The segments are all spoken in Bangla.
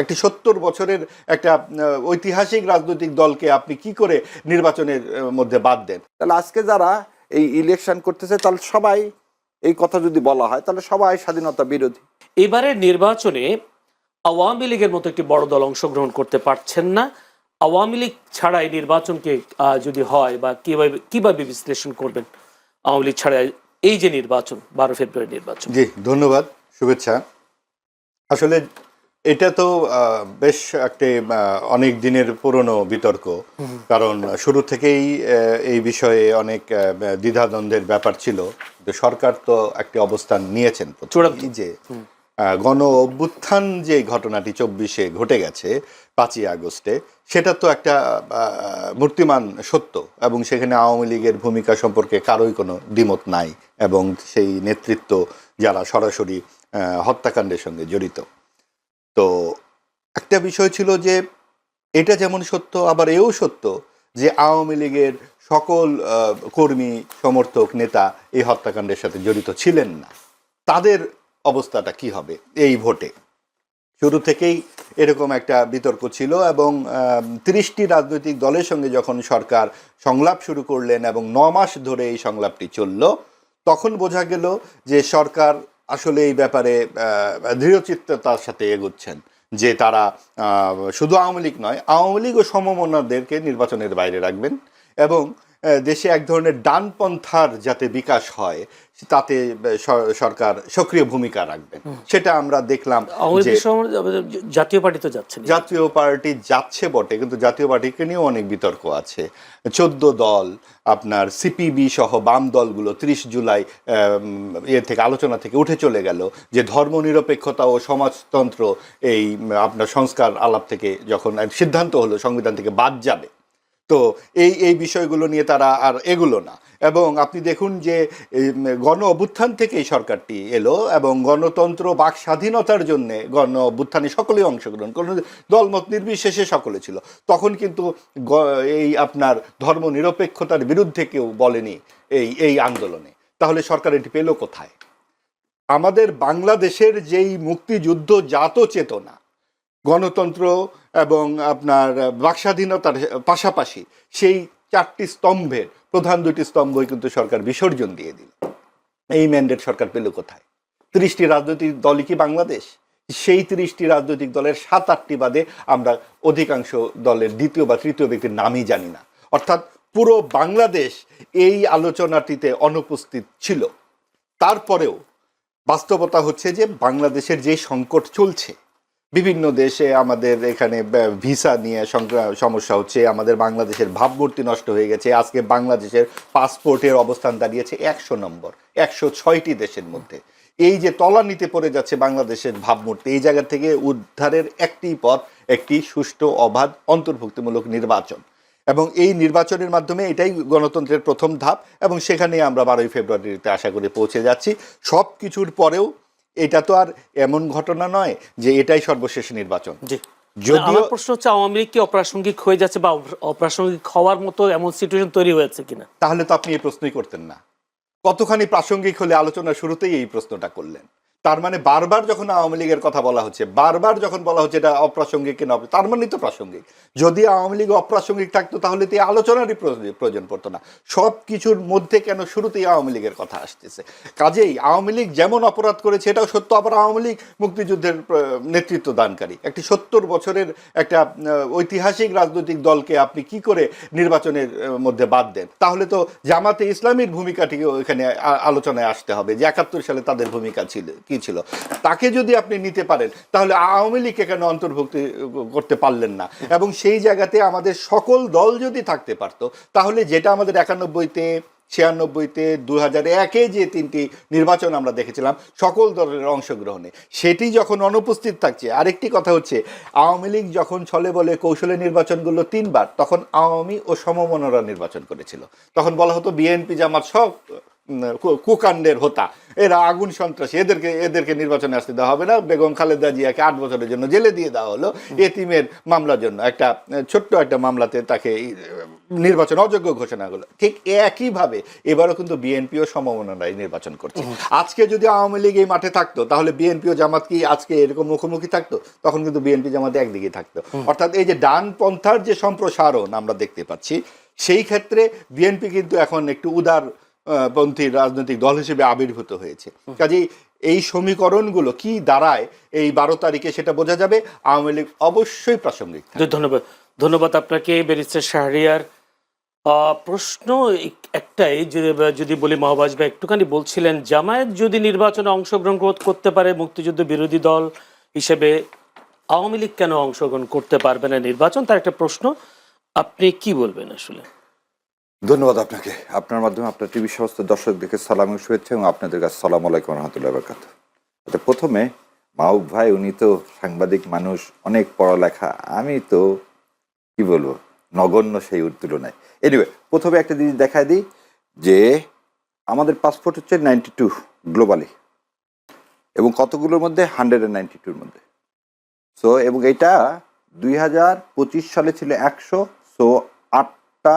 একটি সত্তর বছরের একটা ঐতিহাসিক রাজনৈতিক দলকে আপনি কি করে নির্বাচনের মধ্যে বাদ দেন? তাহলে আজকে যারা এই ইলেকশন করতেছে তাহলে সবাই এই কথা যদি বলা হয় তাহলে সবাই স্বাধীনতা বিরোধী। এবারের নির্বাচনে আওয়ামী লীগের মতো একটি বড় দল অংশগ্রহণ করতে পারছেন না। আওয়ামী লীগ ছাড়া এই নির্বাচনকে যদি হয় বা কীভাবে কীভাবে বিশ্লেষণ করবেন? আওয়ামী লীগ ছাড়া এই যে নির্বাচন বারো ফেব্রুয়ারি নির্বাচন। জি ধন্যবাদ শুভেচ্ছা। আসলে এটা তো বেশ একটি অনেক দিনের পুরনো বিতর্ক। কারণ শুরু থেকেই এই বিষয়ে অনেক দ্বিধাদ্বন্দ্বের ব্যাপার ছিল। সরকার তো একটি অবস্থান নিয়েছেন যে গণ অভ্যুত্থান যে ঘটনাটি চব্বিশে ঘটে গেছে পাঁচই আগস্টে সেটা তো একটা মূর্তিমান সত্য। এবং সেখানে আওয়ামী লীগের ভূমিকা সম্পর্কে কারোই কোনো দ্বিমত নাই। এবং সেই নেতৃত্ব যারা সরাসরি হত্যাকাণ্ডের সঙ্গে জড়িত। তো একটা বিষয় ছিল যে এটা যেমন সত্য, আবার এও সত্য যে আওয়ামী লীগের সকল কর্মী, সমর্থক, নেতা এই হত্যাকাণ্ডের সাথে জড়িত ছিলেন না। তাদের অবস্থাটা কি হবে এই ভোটে? শুরু থেকেই এরকম একটা বিতর্ক ছিল এবং তিরিশটি রাজনৈতিক দলের সঙ্গে যখন সরকার সংলাপ শুরু করলেন এবং ন মাস ধরে এই সংলাপটি চলল, তখন বোঝা গেল যে সরকার আসলে এই ব্যাপারে দৃঢ়চিত্ততার সাথে এগোচ্ছেন যে তারা শুধু আওয়ামী লীগ নয়, আওয়ামী লীগ ও সমমনাদেরকে নির্বাচনের বাইরে রাখবেন এবং দেশে এক ধরনের ডানপন্থার যাতে বিকাশ হয় তাতে সরকার সক্রিয় ভূমিকা রাখবেন সেটা আমরা দেখলাম জাতীয় পার্টি তো যাচ্ছে জাতীয় পার্টি যাচ্ছে বটে কিন্তু জাতীয় পার্টিকে নিয়েও অনেক বিতর্ক আছে। চোদ্দ দল আপনার সিপিবি সহ বাম দলগুলো ত্রিশ জুলাই আম, ইয়ে থেকে আলোচনা থেকে উঠে চলে গেল যে ধর্মনিরপেক্ষতা ও সমাজতন্ত্র এই আপনার সংস্কার আলাপ থেকে যখন সিদ্ধান্ত হলো সংবিধান থেকে বাদ যাবে তো এই এই বিষয়গুলো নিয়ে তারা আর এগুলো না। এবং আপনি দেখুন যে গণ অভ্যুত্থান থেকেই সরকারটি এলো এবং গণতন্ত্র বাক স্বাধীনতার জন্য গণ অভ্যুত্থানে সকলেই অংশগ্রহণ কোনো দলমত নির্বিশেষে সকলে ছিল। তখন কিন্তু এই আপনার ধর্ম নিরপেক্ষতার বিরুদ্ধে কেউ বলেনি এই এই আন্দোলনে। তাহলে সরকার এটি পেল কোথায়? আমাদের বাংলাদেশের যেই মুক্তিযুদ্ধ জাত চেতনা গণতন্ত্র এবং আপনার বাকস্বাধীনতার পাশাপাশি সেই চারটি স্তম্ভের, প্রধান দুটি স্তম্ভই কিন্তু সরকার বিসর্জন দিয়ে দিল। এই ম্যান্ডেট সরকার পেল কোথায়? ত্রিশটি রাজনৈতিক দলই কি বাংলাদেশ? সেই ত্রিশটি রাজনৈতিক দলের সাত আটটি বাদে আমরা অধিকাংশ দলের দ্বিতীয় বা তৃতীয় ব্যক্তির নামই জানি না। অর্থাৎ পুরো বাংলাদেশ এই আলোচনাটিতে অনুপস্থিত ছিল। তারপরেও বাস্তবতা হচ্ছে যে বাংলাদেশের যে সংকট চলছে বিভিন্ন দেশে আমাদের এখানে ভিসা নিয়ে সমস্যা হচ্ছে, আমাদের বাংলাদেশের ভাবমূর্তি নষ্ট হয়ে গেছে, আজকে বাংলাদেশের পাসপোর্টের অবস্থান দাঁড়িয়েছে একশো নম্বর, একশো ছয়টি দেশের মধ্যে। এই যে তলানিতে পড়ে যাচ্ছে বাংলাদেশের ভাবমূর্তি, এই জায়গা থেকে উদ্ধারের একটি পথ, একটি সুষ্ঠু, অবাধ, অন্তর্ভুক্তিমূলক নির্বাচন। এবং এই নির্বাচনের মাধ্যমে এটাই গণতন্ত্রের প্রথম ধাপ, এবং সেখানে আমরা বারোই ফেব্রুয়ারিতে আশা করে পৌঁছে যাচ্ছি। সব কিছুর পরেও এটা তো আর এমন ঘটনা নয় যে এটাই সর্বশেষ নির্বাচন। জি। যদিও- প্রশ্ন হচ্ছে আওয়ামী লীগ কি অপ্রাসঙ্গিক হয়ে যাচ্ছে বা অপ্রাসঙ্গিক হওয়ার মতো এমন সিচুয়েশন তৈরি হয়েছে কিনা? তাহলে তো আপনি এই প্রশ্নই করতেন না। কতখানি প্রাসঙ্গিক হলে আলোচনা শুরুতেই এই প্রশ্নটা করলেন? তার মানে বারবার যখন আওয়ামী লীগের কথা বলা হচ্ছে, বারবার যখন বলা হচ্ছে এটা অপ্রাসঙ্গিক কিনা তার মানেই তো প্রাসঙ্গিক। যদি আওয়ামী লীগ অপ্রাসঙ্গিক থাকতো তাহলে তো আলোচনারই প্রয়োজন- প্রয়োজন পড়তো না। সব কিছুর মধ্যে কেন শুরুতেই আওয়ামী লীগের কথা আসতেছে? কাজেই আওয়ামী লীগ যেমন অপরাধ করেছে, এটাও সত্য, আবার আওয়ামী লীগ মুক্তিযুদ্ধের নেতৃত্ব দানকারী। একটি সত্তর বছরের একটা ঐতিহাসিক রাজনৈতিক দলকে আপনি কি করে নির্বাচনের মধ্যে বাদ দেন? তাহলে তো জামাতে ইসলামীর ভূমিকাটিকে এখানে আলোচনায় আসতে হবে যে একাত্তর সালে তাদের ভূমিকা ছিল, কি ছিল। তাকে যদি আপনি নিতে পারেন, তাহলে আওয়ামী লীগকে কেন অন্তর্ভুক্ত করতে পারলেন না? এবং সেই জায়গাতে আমাদের সকল দল যদি থাকতে পারতো, তাহলে যেটা আমাদের একানব্বইতে, ছিয়ানব্বইতে দু হাজার একে যে তিনটি নির্বাচন আমরা দেখেছিলাম, সকল দলের অংশগ্রহণে, সেটি যখন অনুপস্থিত থাকছে, আরেকটি কথা হচ্ছে, আওয়ামী লীগ যখন ছলে বলে কৌশলে নির্বাচনগুলো তিনবার, তখন আওয়ামী ও সমমনরা নির্বাচন করেছিল। তখন বলা হতো, বিএনপি, জামাত সব কু- কুকাণ্ডের হোতা। এরা আগুন সন্ত্রাসী। এদেরকে এদেরকে নির্বাচনে আসতে দেওয়া হবে না। বেগম খালেদা জিয়াকে আট বছরের জন্য জেলে দিয়ে দেওয়া হলো এতিমের মামলার জন্য। একটা ছোট্ট একটা মামলাতে তাকে নির্বাচন অযোগ্য ঘোষণা হলো। ঠিক একইভাবে এবারও কিন্তু বিএনপিও সম্ভাবনায় নির্বাচন করছে। আজকে যদি আওয়ামী লীগ এই মাঠে থাকতো তাহলে বিএনপিও জামাত কি আজকে এরকম মুখোমুখি থাকতো? তখন কিন্তু বিএনপি জামাত একদিকে থাকতো। অর্থাৎ এই যে ডান পন্থার যে সম্প্রসারণ আমরা দেখতে পাচ্ছি সেই ক্ষেত্রে বিএনপি কিন্তু এখন একটু উদার পন্থী রাজনৈতিক দল হিসেবে আবির্ভূত হয়েছে। কাজেই এই সমীকরণগুলো কি দাঁড়ায়, এই বারো তারিখে সেটা বোঝা যাবে। আওয়ামী লীগ অবশ্যই প্রাসঙ্গিক। ধন্যবাদ। ধন্যবাদ আপনাকে, ব্যারিস্টার শাহরিয়ার। প্রশ্ন একটাই যদি বলি মহাবাজ ভাই, একটুখানি বলছিলেন, জামায়াত যদি নির্বাচনে অংশগ্রহণ কর- করতে পারে, মুক্তিযুদ্ধ বিরোধী দল হিসেবে আওয়ামী লীগ কেন অংশগ্রহণ করতে পারবে না নির্বাচন? তার একটা প্রশ্ন, আপনি কি বলবেন আসলে? ধন্যবাদ আপনাকে। আপনার মাধ্যমে আপনার টিভি সমস্ত দর্শকদেরকে সালাম শুভেচ্ছা এবং আপনাদের কাছে সালাম আলাইকুম রহমতুল্লাহ বরকাত আচ্ছা প্রথমে মাহবুব ভাই, উনি তো সাংবাদিক মানুষ, অনেক পড়ালেখা। আমি তো, কি বলব, নগণ্য সেই তুলনায়। এনিওয়ে প্রথমে একটা জিনিস দেখায় দিই যে আমাদের পাসপোর্ট হচ্ছে নাইনটি টু গ্লোবালি এবং কতগুলোর মধ্যে? হান্ড্রেড অ্যান্ড নাইনটি টুর মধ্যে। সো এবং এটা দুই হাজার পঁচিশ সালে ছিল একশো সো আটটা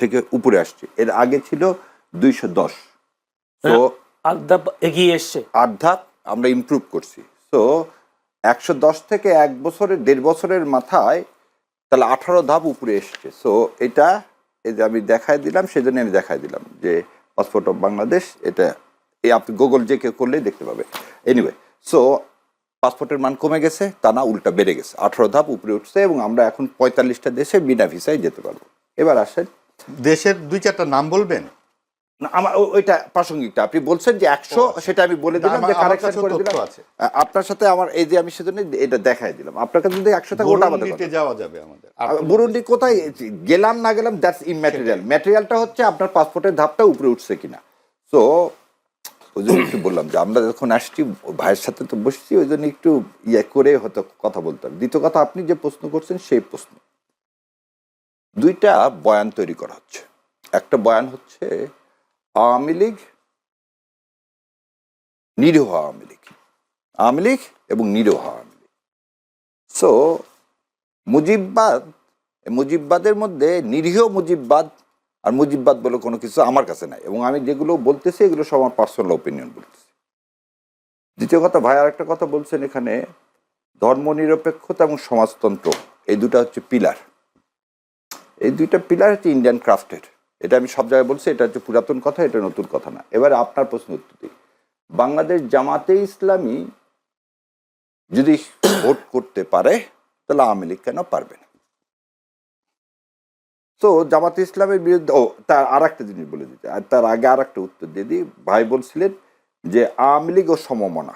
থেকে উপরে আসছে। এর আগে ছিল দুইশো দশ। তো আদা এগিয়ে এসছে। আট ধাপ আমরা ইমপ্রুভ করছি। সো একশো দশ থেকে এক বছরের দেড় বছরের মাথায় তাহলে আঠারো ধাপ উপরে এসছে। সো এটা এই যে আমি দেখাই দিলাম সেজন্য আমি দেখাই দিলাম যে পাসপোর্ট অফ বাংলাদেশ এটা এই আপনি গুগল যে কেউ করলেই দেখতে পাবে। এনিওয়ে সো পাসপোর্টের মান কমে গেছে তা না উল্টা বেড়ে গেছে। আঠারো ধাপ উপরে উঠছে এবং আমরা এখন পঁয়তাল্লিশটা দেশে বিনা ভিসায় যেতে পারব। এবার আসেন দেশের দুই চারটা নাম বলবেন? না আমার ওইটা প্রাসঙ্গিকটা। আপনি বলছেন যে একশো সেটা আমি বলে দিলাম যে কারেকশন করে দিলাম। আপনার সাথে আমার এই যে আমি সেজন্য এটা দেখাই দিলাম। আপনার কাছে যদি একশো টাকা ওটা আমাদের যাওয়া যাবে আমাদের। বুরুন্ডি কোথায়? গেলাম না গেলাম দ্যাটস ইম্যাটেরিয়াল ম্যাটেরিয়ালটা হচ্ছে আপনার পাসপোর্টের ধাপটা উপরে উঠছে কিনা। সো ওই জন্য একটু বললাম যে আমরা যখন আসছি ভাইয়ের সাথে তো বসছি ওই জন্য একটু ইয়ে করে হয়তো কথা বলতাম। দ্বিতীয় কথা আপনি যে প্রশ্ন করছেন সেই প্রশ্ন। দুইটা বয়ান তৈরি করা হচ্ছে। একটা বয়ান হচ্ছে, আওয়ামী লীগ নিরীহ আওয়ামী লীগ। আওয়ামী লীগ এবং নিরীহ আওয়ামী লীগ। সো মুজিববাদ মুজিববাদের মধ্যে নিরীহ মুজিববাদ আর মুজিববাদ বলে কোনো কিছু আমার কাছে নাই। এবং আমি যেগুলো বলতেছি, এগুলো সব আমার পার্সোনাল ওপিনিয়ন বলতেছি। দ্বিতীয় কথা, ভাই আরেকটা কথা বলছেন এখানে, ধর্মনিরপেক্ষতা এবং সমাজতন্ত্র, এই দুটো হচ্ছে পিলার এই দুইটা পিলার হচ্ছে ইন্ডিয়ান ক্রাফটের এটা আমি সব জায়গায় বলছি, এটা হচ্ছে পুরাতন কথা, এটা নতুন কথা না। এবার আপনার প্রশ্ন উত্তর দিই। বাংলাদেশ জামাতে ইসলামী যদি ভোট করতে পারে, তাহলে আওয়ামী লীগ কেন পারবে না? তো জামাতে ইসলামের বিরুদ্ধে, ও, তার আর একটা জিনিস বলে দিতে, আর তার আগে আর একটা উত্তর দিয়ে দিই। ভাই বলছিলেন যে আওয়ামী লীগ ও সমমনা।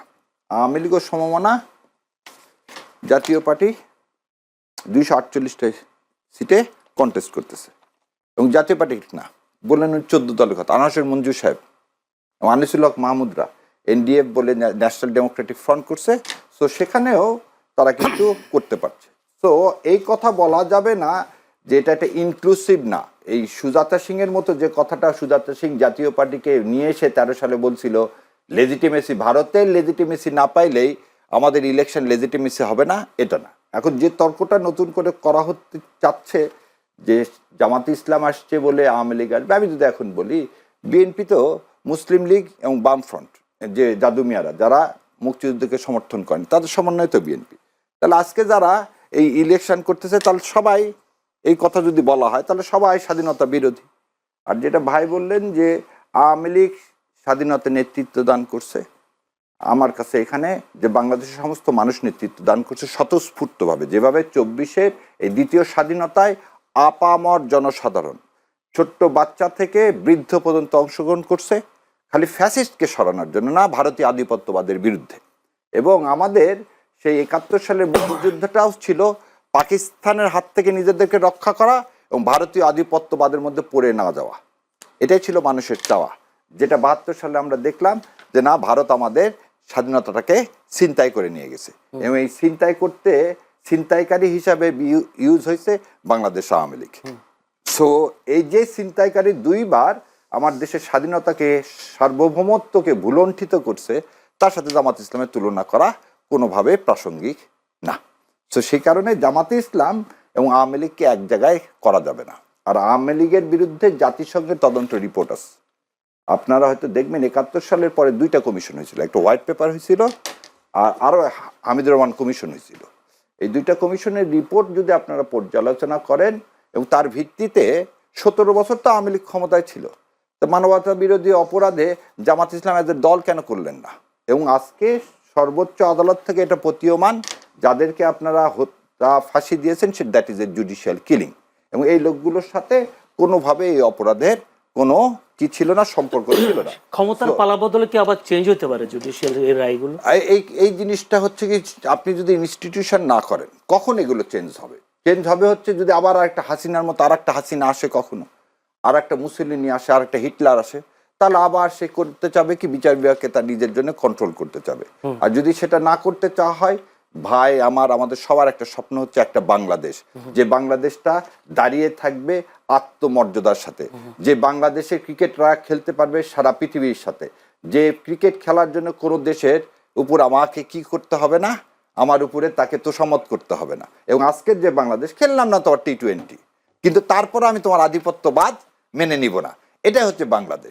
আওয়ামী লীগ ও সমমনা জাতীয় পার্টি দুইশো আটচল্লিশটা সিটে কন্টেস্ট করতেছে। এবং জাতীয় পার্টি না। বললেন চোদ্দ দলের কথা। আনাসের মঞ্জু সাহেব আনিসুল হক মাহমুদরা এনডিএফ বলে ন্যাশনাল ডেমোক্রেটিক ফ্রন্ট করছে। সো সেখানেও তারা কিন্তু করতে পারছে। সো এই কথা বলা যাবে না যে এটা একটা ইনক্লুসিভ না। এই সুজাতা সিং এর মতো যে কথাটা সুজাতা সিং জাতীয় পার্টিকে নিয়ে এসে তেরো সালে বলছিল লেজিটিমেসি ভারতের লেজিটিমেসি না পাইলেই আমাদের ইলেকশন লেজিটিমেসি হবে না। এটা না। এখন যে তর্কটা নতুন করে করা হতে চাচ্ছে যে জামাত ইসলাম আসছে বলে আওয়ামী লীগ আসবে, আমি যদি এখন বলি, বিএনপি তো মুসলিম লীগ এবং বামফ্রন্ট, যে জাদু মিয়ারা, যারা মুক্তিযুদ্ধকে সমর্থন করেন, তাদের সমন্বয় তো বিএনপি। তাহলে আজকে যারা এই ইলেকশন করতেছে, তাহলে সবাই এই কথা যদি বলা হয়, তাহলে সবাই স্বাধীনতা বিরোধী। আর যেটা ভাই বললেন যে আওয়ামী লীগ স্বাধীনতা নেতৃত্ব দান করছে, আমার কাছে এখানে যে বাংলাদেশের সমস্ত মানুষ নেতৃত্ব দান করছে, স্বতঃস্ফূর্তভাবে। যেভাবে চব্বিশের এই দ্বিতীয় স্বাধীনতায় আপামর জনসাধারণ। ছোট্ট বাচ্চা থেকে বৃদ্ধ পর্যন্ত অংশগ্রহণ করছে খালি ফ্যাসিস্টকে সরানোর জন্য না ভারতীয় আধিপত্যবাদের বিরুদ্ধে। এবং আমাদের সেই একাত্তর সালের মুক্তিযুদ্ধটাও ছিল পাকিস্তানের হাত থেকে নিজেদেরকে রক্ষা করা এবং ভারতীয় আধিপত্যবাদের মধ্যে পড়ে না যাওয়া। এটাই ছিল মানুষের চাওয়া। যেটা বাহাত্তর সালে আমরা দেখলাম যে না ভারত আমাদের স্বাধীনতাটাকে ছিনতাই করে নিয়ে গেছে। এবং এই ছিনতাই করতে ছিনতাইকারী হিসাবে ইউজ হয়েছে বাংলাদেশ আওয়ামী লীগ। সো এই যে ছিনতাইকারী দুইবার আমার দেশের স্বাধীনতাকে সার্বভৌমত্বকে ভুলণ্ঠিত করছে তার সাথে জামাত ইসলামের তুলনা করা কোনোভাবে প্রাসঙ্গিক না। তো সেই কারণে জামাতে ইসলাম এবং আওয়ামী লীগকে এক জায়গায় করা যাবে না। আর আওয়ামী লীগের বিরুদ্ধে জাতিসংঘের তদন্ত রিপোর্ট আছে। আপনারা হয়তো দেখবেন একাত্তর সালের পরে দুইটা কমিশন হয়েছিল। একটা হোয়াইট পেপার হয়েছিল আর আরও হামিদুর রহমান কমিশন হয়েছিল। এই দুইটা কমিশনের রিপোর্ট যদি আপনারা পর্যালোচনা করেন এবং তার ভিত্তিতে সতেরো বছর তো আওয়ামী লীগ ক্ষমতায় ছিল, তো মানবতা বিরোধী অপরাধে জামাত ইসলাম এদের দল কেন করলেন না? এবং আজকে সর্বোচ্চ আদালত থেকে এটা প্রতীয়মান, যাদেরকে আপনারা হত্যা, ফাঁসি দিয়েছেন, সে that is a judicial killing এবং এই লোকগুলোর সাথে কোনোভাবে এই অপরাধের কোনো কি ছিল না সম্পর্ক ছিল না। ক্ষমতার পালা বদলে কি আবার চেঞ্জ হতে পারে জুডিশিয়াল এর রায়গুলো? এই- এই এই জিনিসটা হচ্ছে কি আপনি যদি ইনস্টিটিউশন না করেন কখন এগুলো চেঞ্জ হবে? চেঞ্জ হবে হচ্ছে যদি আবার একটা হাসিনার মতো আর একটা হাসিনা আসে কখনো আর একটা মুসলিনি আসে আর একটা হিটলার আসে তাহলে আবার সে করতে চাবে কি বিচার বিভাগকে তার নিজের জন্য কন্ট্রোল করতে চাবে। আর যদি সেটা না করতে চাওয়া হয় ভাই, আমার, আমাদের সবার একটা স্বপ্ন হচ্ছে একটা বাংলাদেশ। যে বাংলাদেশটা দাঁড়িয়ে থাকবে আত্মমর্যাদার সাথে। যে বাংলাদেশে ক্রিকেটরা খেলতে পারবে সারা পৃথিবীর সাথে। যে ক্রিকেট খেলার জন্য কোনো দেশের উপর আমাকে কি করতে হবে না, আমার উপরে তাকে তোষামত করতে হবে না। এবং আজকের যে বাংলাদেশ, খেললাম না তোমার টি টোয়েন্টি কিন্তু তারপরে আমি তোমার আধিপত্যবাদ মেনে নিব না। এটাই হচ্ছে বাংলাদেশ।